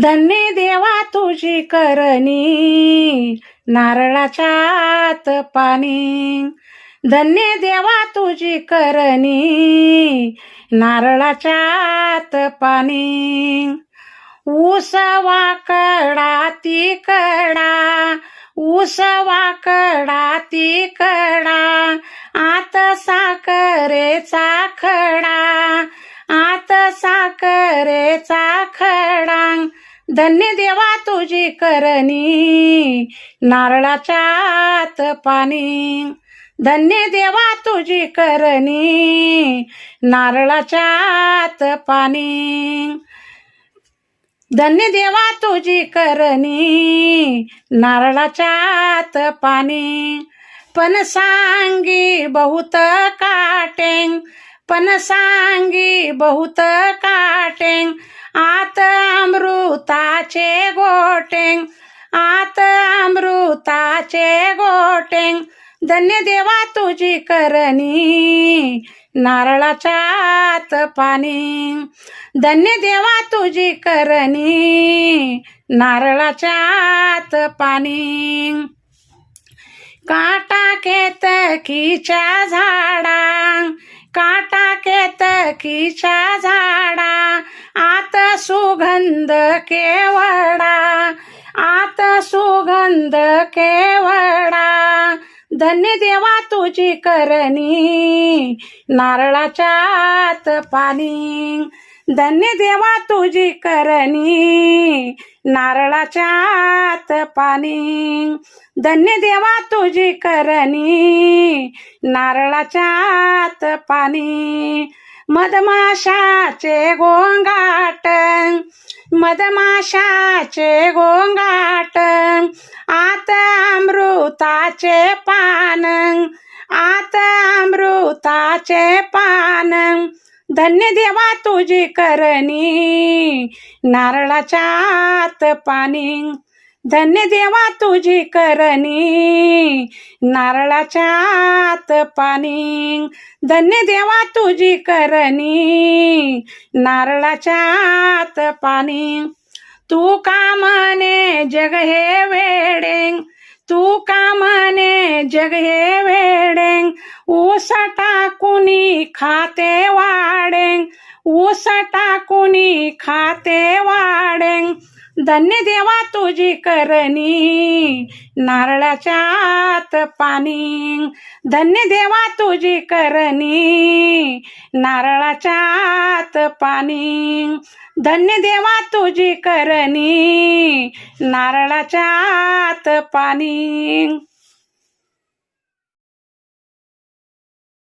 धन्य देवा तुझी करणी नारळाच्या आत पाणी. धन्य देवा तुझी करणी नारळाच्या आत पाणी. उसवा कडा ती कडा ऊसवा कडा ती कडा. आत साखरेचा खडा आत साखरेचा खडा. धन्य देवा तुझी करणी नारळाच्या आत पाणी. धन्य देवा तुझी करणी नारळाच्या आत पाणी. धन्य देवा तुझी करणी नारळाच्या आत पाणी. पण सांगी बहुत काटेंग पण सांगी बहुत काटेंग. आत अमृताचे गोटेंग आत अमृताचे गोटेंग. धन्य देवा तुझी करणी नारळाच्या आत पाणी. धन्य देवा तुझी करणी नारळाच्या आत पाणी. काटा केतकीच्या झाडा काटा केतकीच्या झाडा सुगंध केवडा आत सुगंध केवडा. धन्य देवा तुझी करणी नारळाच्या आत पाणी. धन्य देवा तुझी करणी नारळाच्या आत पाणी. धन्य देवा तुझी करणी नारळाच्या आत पाणी. मधमाशाचे गोंगाट मधमाशाचे गोंगाट आत अमृताचे पान आत अमृताचे पान. धन्य देवा तुझी करणी नारळाच्या आत पाणी. धन्य देवा तुझी करणी नारळाच्या आत पाणी. धन्य देवा तुझी करणी नारळाच्या आत पाणी. तू का म्हणे जग हे वेडेंग? तू का म्हणे जग हे वेडेंग? ऊसटा टाकुनी खाते वाडेंग? ऊसटा टाकुनी खाते वाडेंग? धन्य देवा तुझी करणी नारळाच्या आत पाणी. धन्य देवा तुझी करणी नारळाच्या आत पाणी. धन्य देवा तुझी करणी नारळाच्या आत पाणी.